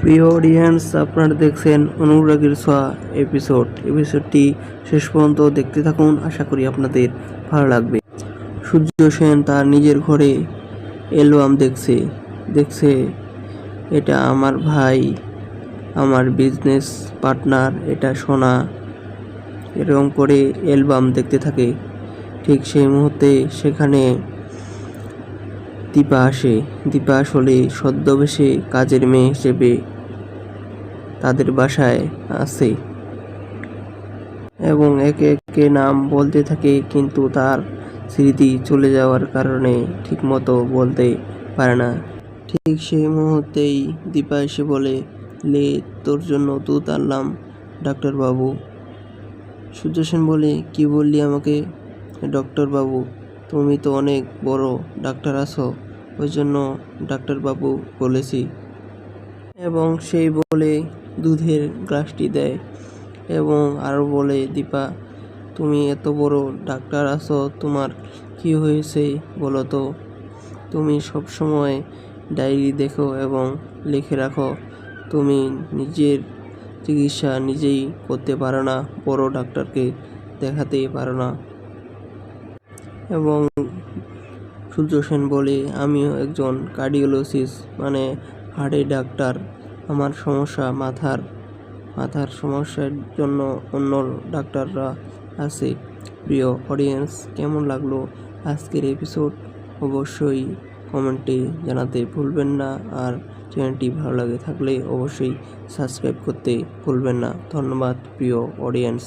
প্রিয় অডিয়েন্স, আপনারা দেখছেন অনুরাগের ছোঁয়া এপিসোড এপিসোডটি শেষ পর্যন্ত দেখতে থাকুন, আশা করি আপনাদের ভালো লাগবে। সূর্য সেন তার নিজের ঘরে অ্যালবাম দেখছে। দেখছে, এটা আমার ভাই, আমার বিজনেস পার্টনার এটা সোনা। এরকম করে অ্যালবাম দেখতে থাকে। ঠিক সেই মুহূর্তে সেখানে দীপা আসে। দীপা আসলে সদ্যবেশে কাজের মেয়ে হিসেবে তাদের বাসায় আসে এবং একে একে নাম বলতে থাকে, কিন্তু তার স্মৃতি চলে যাওয়ার কারণে ঠিকমতো বলতে পারে না। ঠিক সেই মুহূর্তেই দীপা এসে বলে, লে, তোর জন্য দুধ আনলাম ডাক্তারবাবু সূর্য সেন বলে, কি বললি আমাকে ডক্টরবাবু তুমি তো অনেক বড় ডাক্তার আছো। ওই জন্য ডাক্তারবাবু বলেছি এবং সেই বলে দুধের গ্লাসটি দেয় এবং আরও বলে, দীপা, তুমি এত বড় ডাক্তার আছো, তোমার কি হয়েছে বলো তো? তুমি সব সময় ডায়েরি দেখো এবং লিখে রাখো। তুমি নিজের চিকিৎসা নিজেই করতে পারো না, বড় ডাক্তারকে দেখাতে পারো না। এবং সূর্য সেন বলে আমিও একজন কার্ডিওলজিস্ট মানে হার্টের ডাক্তার আমার সমস্যা মাথার মাথার সমস্যার জন্য অন্য ডাক্তাররা আছে। প্রিয় অডিয়েন্স কেমন লাগল আজকের এপিসোড অবশ্যই কমেন্টে জানাতে ভুলবেন না আর চ্যানেলটি ভালো লাগে থাকলে অবশ্যই সাবস্ক্রাইব করতে ভুলবেন না। ধন্যবাদ প্রিয় অডিয়েন্স